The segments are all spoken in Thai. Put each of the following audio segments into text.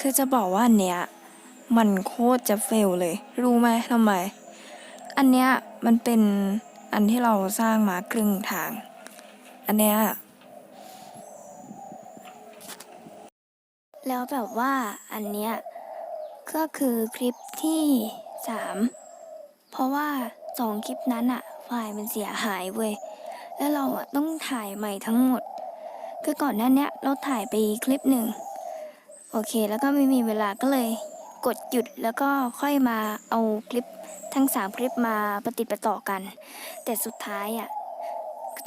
คือจะบอกว่าอันเนี้ยมันโคตรจะเฟลเลย รู้ไหมทำไม อันเนี้ยมันเป็นอันที่เราสร้างมาครึ่งทาง อันเนี้ยแล้วแบบว่าอันเนี้ยก็คือคลิปที่สามเพราะว่าสองคลิปนั้นอะไฟล์มันเสียหายเว้ยแล้วเราอะต้องถ่ายใหม่ทั้งหมด คือก่อนหน้าเนี้ยเราถ่ายไปคลิปหนึ่ง โอเค แล้วก็ไม่มีเวลาก็เลยกดหยุดแล้วก็ค่อยมาเอาคลิปทั้งสามคลิปมาประติดประต่อกัน แต่สุดท้ายอะ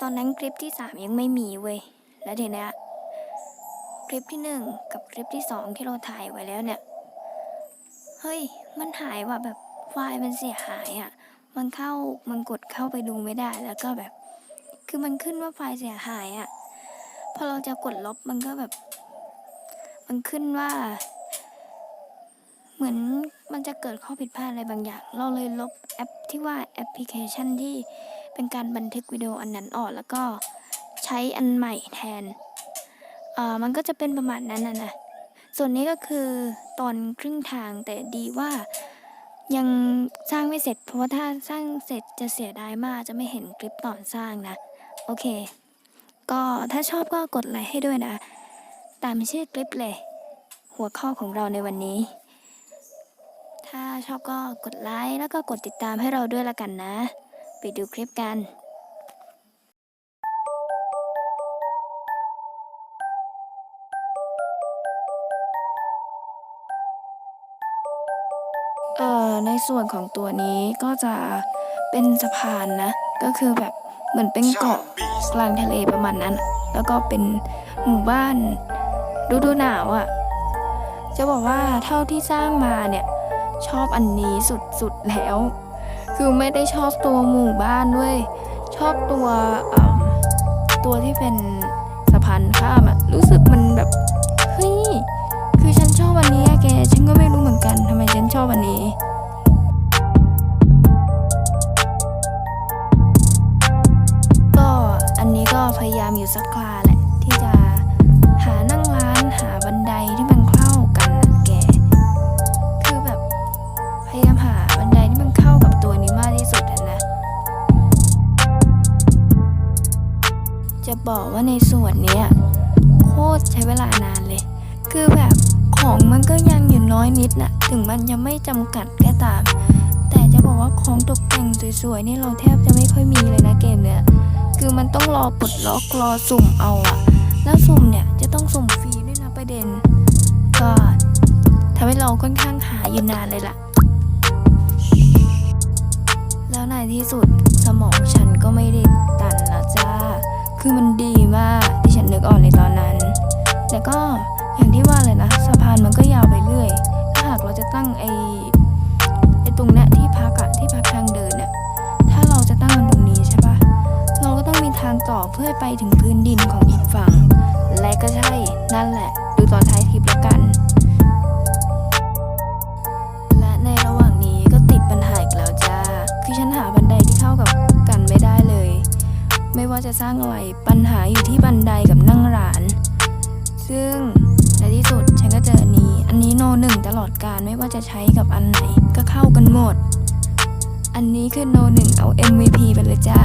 ตอนนั้นคลิปที่สามยังไม่มีเว้ยแล้วทีเนี้ยคลิปที่หนึ่งกับคลิปที่สองที่เราถ่ายไว้แล้วเนี่ยเฮ้ยมันหายว่ะแบบไฟล์มันเสียหายอะ่ะมันเข้ามันกดเข้าไปดูไม่ได้แล้วก็แบบ คือมันขึ้นว่าไฟล์เสียหายอะ่ะพอเราจะกดลบมันก็แบบ มันขึ้นว่า เหมือนมันจะเกิดข้อผิดพลาดอะไรบางอย่าง เราเลยลบแอปที่ว่าแอปพลิเคชันที่เป็นการบันทึกวิดีโออันนั้นออกแล้วก็ใช้อันใหม่แทนเอ่อมันก็จะเป็นประมาณนั้นนะนะส่วนนี้ก็คือตอนครึ่งทางแต่ดีว่ายังสร้างไม่เสร็จ เพราะว่าถ้าสร้างเสร็จจะเสียดายมากจะไม่เห็นคลิปตอนสร้างนะ โอเค ก็ถ้าชอบก็กดไลค์ให้ด้วยนะ ตามชื่อคลิปเลย หัวข้อของเราในวันนี้ ถ้าชอบก็กดไลค์แล้วก็กดติดตามให้เราด้วยละกันนะ ไปดูคลิปกันเอ่อในส่วนของตัวนี้ก็จะเป็นสะพานนะ ก็คือแบบเหมือนเป็นเกาะกลางทะเลประมาณนั้น แล้วก็เป็นหมู่บ้าน ฤดูหนาวอะ่ะ จะบอกว่าเท่าที่สร้างมาเนี่ย ชอบอันนี้สุดๆแล้ว คือไม่ได้ชอบตัวหมู่บ้านด้วย ชอบตัวอืมตัวที่เป็นสะพานข้ามอะรู้สึกมันแบบเฮ้ยคือฉันชอบอันนี้อะแกฉันก็ไม่รู้เหมือนกันทำไมฉันชอบอันนี้ บอกว่าในส่วนเนี้ยโคตรใช้เวลานานเลย คือแบบของมันก็ยังอยู่น้อยนิดน่ะ ถึงมันยังไม่จำกัดก็ตาม แต่จะบอกว่าของตกแต่งสวยๆนี่เราแทบจะไม่ค่อยมีเลยนะเกมเนี้ย คือมันต้องรอปลดล็อกรอสุ่มเอาอะแล้วสุ่มเนี่ยจะต้องสุ่มฟรีด้วยนะประเด็น ก็ทำให้เราค่อนข้างหาอยู่นานเลยล่ะ แล้วในที่สุดสมองฉันก็ไม่ได้ คือมันดีมากที่ฉันนึกออกในตอนนั้น แต่ก็อย่างที่ว่าเลยนะสะพานมันก็ยาวไปเรื่อย ถ้าหากเราจะตั้งไอ้ไอ้ตรงเนี้ยที่พักอะที่พักทางเดินเนี่ยถ้าเราจะตั้งมันตรงนี้ใช่ปะเราก็ต้องมีทางต่อเพื่อไปถึงพื้นดินของอีกฝั่ง และก็ใช่นั่นแหละ ดูตอนท้ายคลิปแล้วกัน ว่าจะสร้างอะไร ปัญหาอยู่ที่บันไดกับนั่งร้าน ซึ่งในที่สุดฉันก็เจออันนี้ อันนี้โนหนึ่งตลอดการไม่ว่าจะใช้กับอันไหนก็เข้ากันหมด อันนี้คือโนหนึ่งเอา MVP ไปเลยจ้า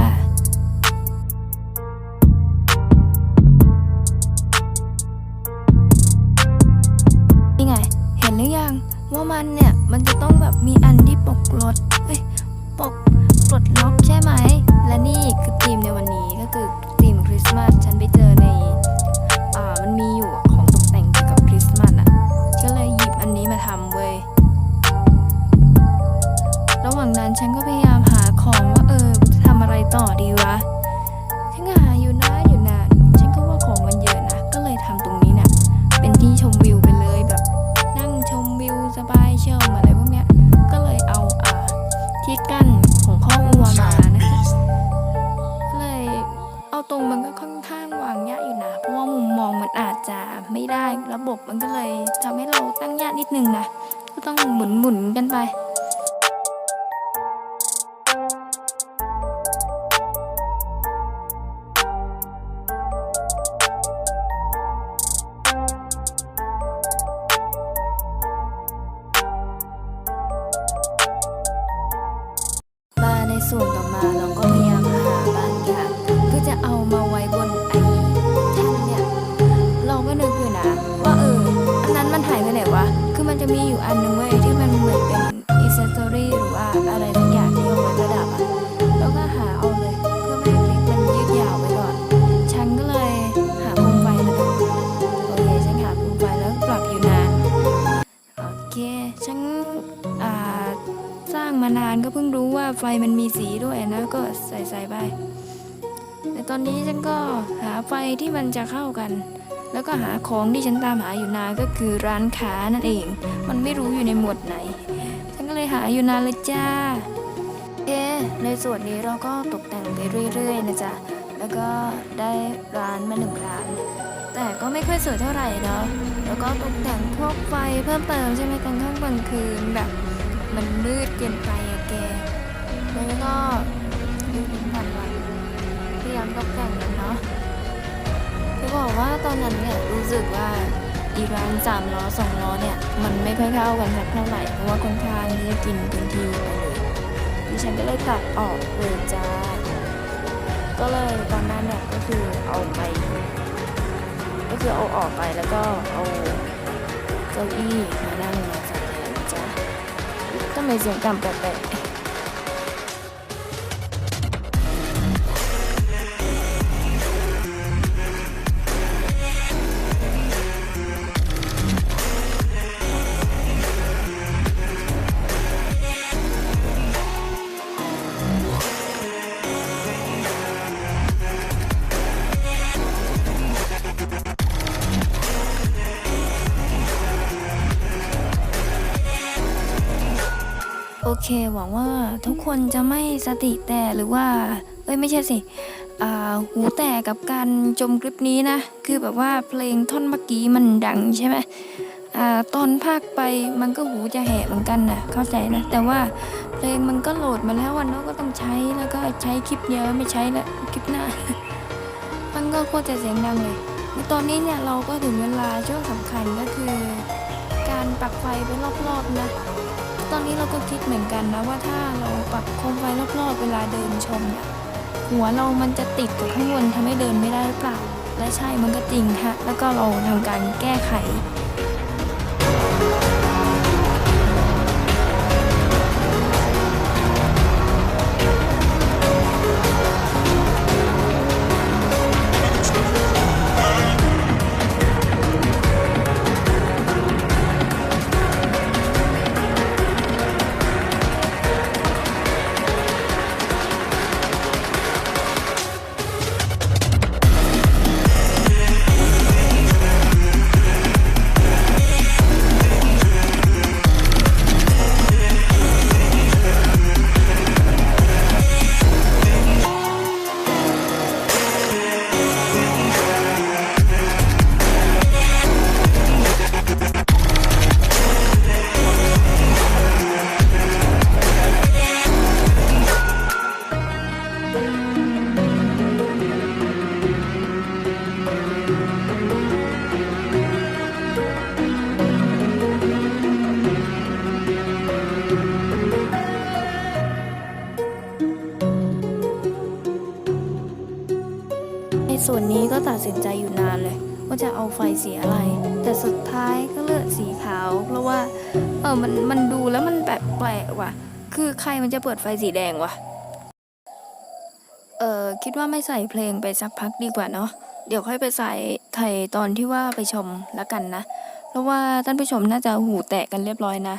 ไม่ได้ ระบบมันก็เลยทำให้เราตั้งยากนิดนึงนะ ก็ต้องหมุนหมุนกันไปส่วนต่อมาเราก็พยายามหาบ้านค่ะงเพื่อจะเอามาไว้ มีอยู่อันนึงเว้ยที่มันเหมือนเป็นอิเซอรี่หรือว่าอะไรสักอย่างที่เอาไว้ประดับอะแล้วก็หาเอาเลยเพื่อไม่ให้คลิปมันยืดยาวไปก่อน ฉันก็เลยหาโคมไฟมาดูโอเคฉันหาโคมไฟแล้วปรับอยู่นาน โอเคฉันอ่าสร้างมานานก็เพิ่งรู้ว่าไฟมันมีสีด้วยนะก็ใส่ใส่ไปแต่ตอนนี้ฉันก็หาไฟที่มันจะเข้ากัน แล้วก็หาของที่ฉันตามหาอยู่นานก็คือร้านค้านั่นเอง มันไม่รู้อยู่ในหมวดไหน ฉันก็เลยหาอยู่นานเลยจ้าโอเคในส่วนนี้เราก็ตกแต่งไปเรื่อยๆนะจ๊ะ แล้วก็ได้ร้านมาหนึ่งร้าน แต่ก็ไม่ค่อยสวยเท่าไหร่เนาะ แล้วก็ตกแต่งพวกไฟเพิ่มเติมใช่ไหมกลางค่ำกลางคืนแบบ มันมืดเกินไปอะแก แล้วก็ดูดินผ่านวันพยายามตกแต่งกันเนาะ จะบอกว่าตอนนั้นเนี่ยรู้สึกว่าอีร้านสามล้อสองล้อเนี่ยมันไม่ค่อยเข้ากันสักเท่าไหร่เพราะว่าค่อนข้างที่จะกินพื้นที่ไปเลยดิฉันก็เลยตัดออกเลยจ้า ก็เลยตอนนั้นเนี่ยก็คือเอาไป ก็คือเอาออกไปแล้วก็เอาเก้าอี้มานั่งมาใส่แทนจ๊ะทำไมเสียงต่ำแปลกๆ เคหวังว่าทุกคนจะไม่สติแต่หรือว่า เอ้ยไม่ใช่สิหูแตกกับการชมคลิปนี้นะ คือแบบว่าเพลงท่อนเมื่อกี้มันดังใช่ไหมอตอนภาคไปมันก็หูจะแหะเหมือนกันนะเข้าใจนะ แต่ว่าเพลงมันก็โหลดมาแล้ววันน้ก็ต้องใช้แล้วก็ใช้คลิปเยอะไม่ใช้ละคลิปหน้า มันก็โคตรจะเสียงดังเลยตอนนี้เนี่ยเราก็ถึงเวลาช่วงสำคัญก็คือ การปักไฟไปรอบๆนะ ตอนนี้เราก็คิดเหมือนกันนะว่าถ้าเราปรับโคมไฟรอบๆเวลาเดินชมเนี่ยหัวเรามันจะติดกับข้างบนทำให้เดินไม่ได้หรือเปล่า และใช่มันก็จริงฮะแล้วก็เราทำการแก้ไข ส่วนนี้ก็ตัดสินใจอยู่นานเลย ว่าจะเอาไฟสีอะไร แต่สุดท้ายก็เลือกสีขาว เพราะว่าเออมันมันดูแล้วมันแปลกแปลกว่ะ คือใครมันจะเปิดไฟสีแดงวะเออคิดว่าไม่ใส่เพลงไปสักพักดีกว่าเนาะเดี๋ยวค่อยไปใส่ไทยตอนที่ว่าไปชมละกันนะ เพราะว่าท่านผู้ชมน่าจะหูแตกกันเรียบร้อยนะ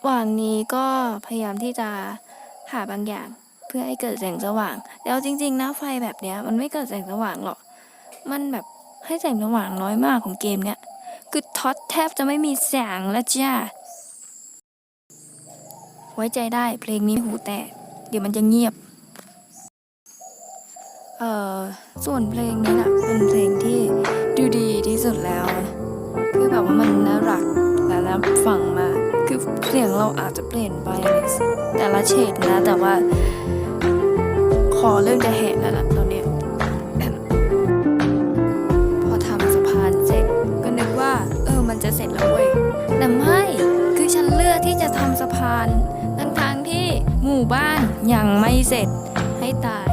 วระหว่างนี้ก็พยายามที่จะหาบางอย่างเพื่อให้เกิดแสงสว่าง แล้วจริง ๆ นะไฟแบบเนี้ย มันไม่เกิดแสงสว่างหรอก มันแบบให้แสงสว่างน้อยมากของเกมเนี้ย คือท็อตแทบจะไม่มีแสงแล้วจ้า ไว้ใจได้เพลงนี้หูแตกเดี๋ยวมันจะเงียบ เอ่อ ส่วนเพลงนี้นะเป็นเพลงที่ดูดีที่สุดแล้ว คือแบบว่ามันน่ารักและน่าฟังมาก เสียงเราอาจจะเปลี่ยนไปแต่ละเฉดนะ แต่ว่าขอเริ่มจะแหกแล้วนะตอนนี้พอทำสะพานเสร็จก็นึกว่า เออมันจะเสร็จแล้วเว้ยแต่ไม่คือฉันเลือกที่จะทำสะพานทั้งทางที่หมู่บ้านยังไม่เสร็จให้ตาย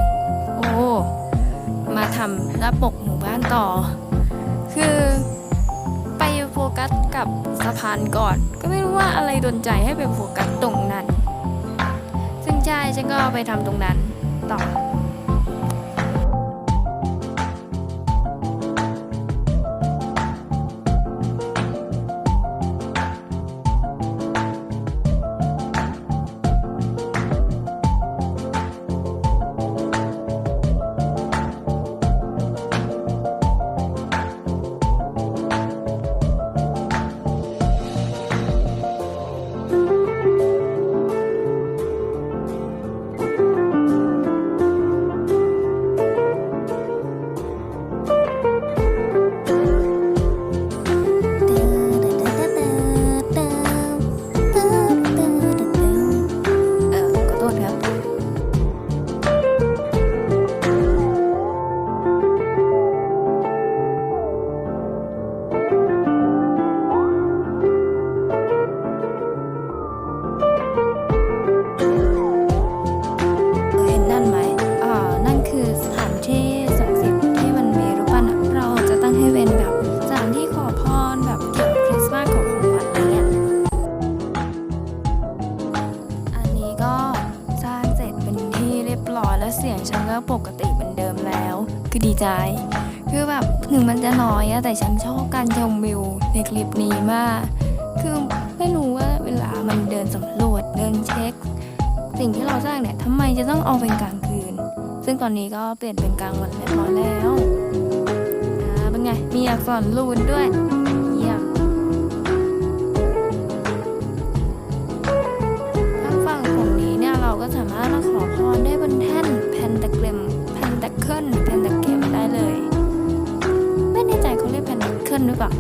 โอ้มาทำรับาปกหมู่บ้านต่อ คือ กัสกับสะพานก่อน ก็ไม่รู้ว่าอะไรดนใจให้ไปโฟกัสตรงนั้น ซึ่งใช่ฉันก็ไปทำตรงนั้นต่อเอ ใจ คือแบบถึงมันจะน้อยอะแต่ฉันชอบการชมวิวในคลิปนี้มาก คือไม่รู้ว่าเวลามันเดินสำรวจเดินเช็ค สิ่งที่เราสร้างเนี่ยทำไมจะต้องเอาเป็นกลางคืน ซึ่งตอนนี้ก็เปลี่ยนเป็นกลางวันเรียบร้อยแล้วเป็นไง มีอักษรรูนด้วยเยี่ยมทางฝั่งของนี้เนี่ยเราก็สามารถมาขอพรได้บนแท่นแพนตะเกรมแพนตะเคิล แพนหรือเปล่า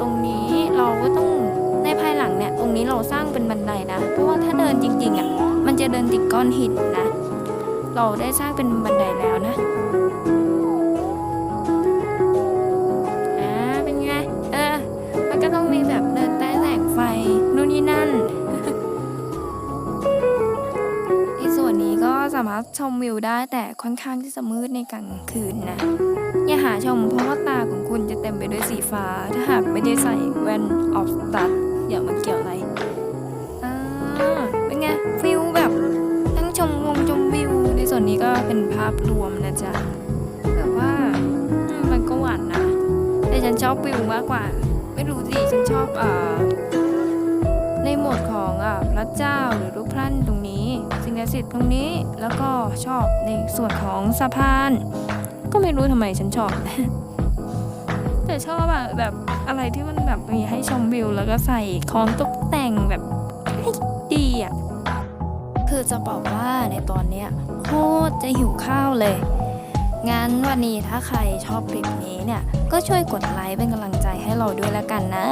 ตรงนี้เราก็ต้องในภายหลังเนี่ย ตรงนี้เราสร้างเป็นบันไดนะ เพราะว่าถ้าเดินจริงๆอะ มันจะเดินติดก้อนหินนะ เราได้สร้างเป็นบันไดแล้วนะารถชมวิวได้แต่ค่อนข้างที่จะมืดในกลางคืนนะ อย่าหาชมเพราะว่าตาของคุณจะเต็มไปด้วยสีฟ้า ถ้าหากไม่ได้ใส่แว่นออฟตัดเดี๋ยวมันเกี่ยวอะไรอ่าเป็นไงฟิลแบบทั้งชมวงชมวิว ในส่วนนี้ก็เป็นภาพรวมนะจ๊ะแต่ว่ามันก็หวานนะ แต่ฉันชอบวิวมากกว่า ไม่รู้สิฉันชอบอ่าในโหมดของอ่าพระเจ้าหรือ สิทธิ์ตรงนี้แล้วก็ชอบในส่วนของสะพาน ก็ไม่รู้ทำไมฉันชอบ แต่ชอบอะแบบอะไรที่มันแบบมีให้ชมวิว แล้วก็ใส่ของตกแต่งแบบให้ดีอะคือจะบอกว่าในตอนเนี้ยโคตรจะหิวข้าวเลย งั้นวันนี้ถ้าใครชอบคลิปนี้เนี่ย ก็ช่วยกดไลค์เป็นกำลังใจให้เราด้วยแล้วกันนะ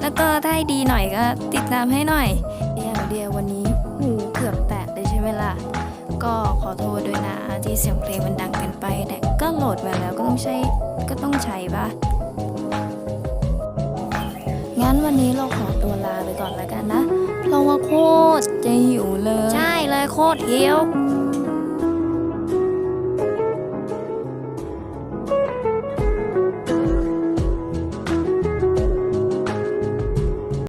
แล้วก็ถ้าดีหน่อยก็ติดตามให้หน่อยอย่างเดียววันนี้ ที่เสียงเพลงมันดังเกินไป แต่ก็โหลดมาแล้วก็ต้องใช้ก็ต้องใช้ปะงั้นวันนี้เราขอตัวลาไปก่อนแล้วกันนะ เพราะว่าโคตรจะหิวเลย ใช่เลยโคตรหิว